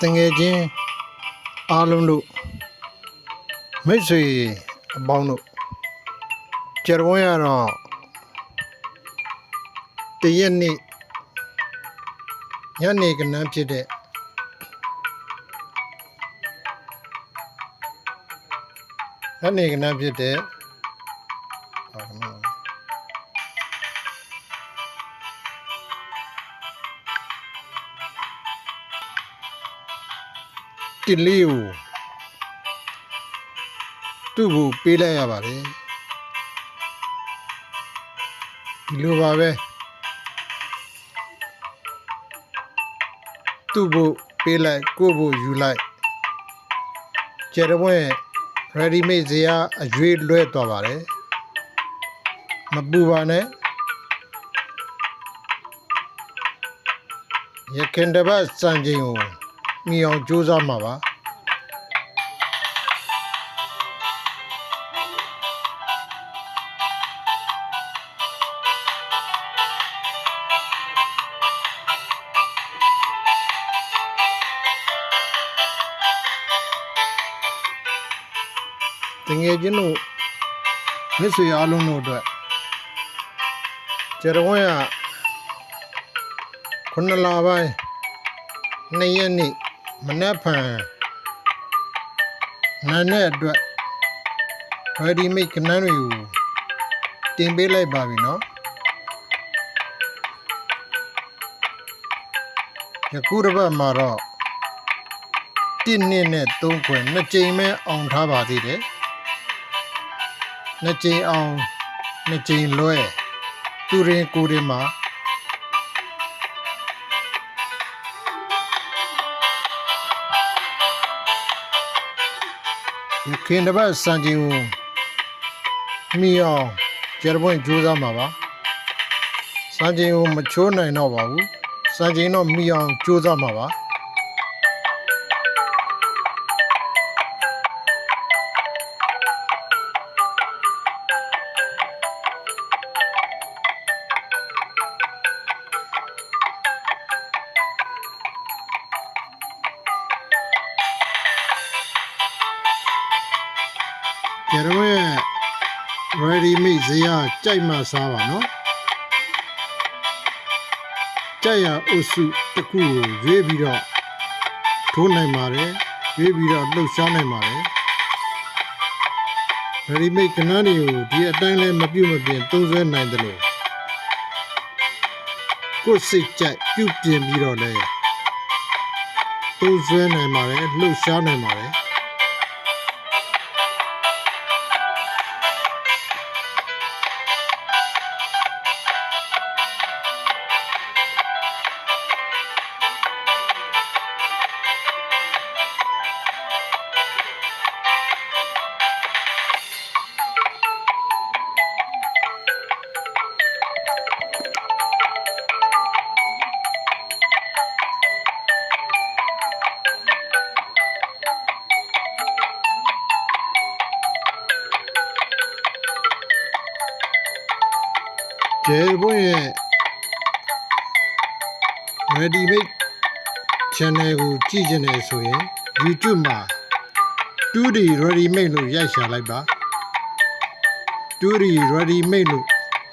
တငယ်ချင်းအားလုံးတို့မိတ်ဆွေအပေါင်းတို့ကြရဝန်းရတော့တရက်နေ့ညနေကနန်းဖြစ်တဲ့ညနေကနန်းဖြစ်တဲ့ အာနော်တိလေးကိုသူ့ကိုပေးလိုက်ရပါတယ်ဒီလိုပါပဲသူ့ကိုပေးလိုက်ကိုယ့်ကိုယူလိုက်ကျဲတော့ ready made ဇရာအရွေးလွဲသွားပါတယ်မပူပါနဲ့ရခင်တပတ်စံချိန်ကို မြင်အောင်ကြိုးစားမှာပါတငယ်ချင်းတို့မစ်ဆွေအားလုံးတို့အတွက်ကျရဝန်းရခုနစ်လပိုင်းနှစ်ရက်နေ့ မနက်ဖြန်နာနဲ့အတွက် ready made ကနန်းတွေကိုတင်ပေးလိုက်ပါပြီနော်ယခုတစ်ပတ်မှာတော့တစ်နှစ်နဲ့သုံးခွဲနှစ်ကြိမ်ပဲအောင်ထားပါသေးတယ်နှစ်ကြိမ်အောင်နှစ်ကြိမ်လွဲသူရင်ကိုယ်ရင်မှာ ယခင်တစ်ပတ်စံချိန်ကိုမိအောင်ကျရပွင့်ကြိုးစားမှာပါစံချိန်ကိုမချိုးနိုင်တော့ပါဘူးစံချိန်တော့မိအောင်ကြိုးစားမှာပါ ကျရဝဲ ready made ဇရာကြိုက်မှစားပါနော်ကြိုက်ရအုပ်စုတစ်ခုကိုရွေးပြီးတော့ထိုးနိုင်ပါတယ်ရွေးပြီးတော့လှုပ်ရှားနိုင်ပါတယ် ready made ကနန်းတွေကိုဒီအတိုင်းလဲမပြုတ်မပြင်သုံးဆွဲနိုင်တယ်လို့ကိုယ်စိတ်ကြိုက်ပြုတ်ပြင်ပြီးတော့လဲသုံးဆွဲနိုင်ပါတယ်လှုပ်ရှားနိုင်ပါတယ် ကျဲဘုန်းရဲ့ ready made channel ကိုကြည့်ချင်တယ်ဆိုရင် YouTube မှာ 2D ready made လို့ရိုက်ရှာလိုက်ပါ 2D ready made လို့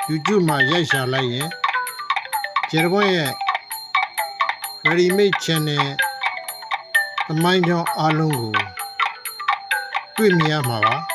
YouTube မှာရိုက်ရှာလိုက်ရင်ကျဲဘုန်းရဲ့ ready made channel သမိုင်းကြောင်းအားလုံးကိုတွေ့မြင်ရမှာပါ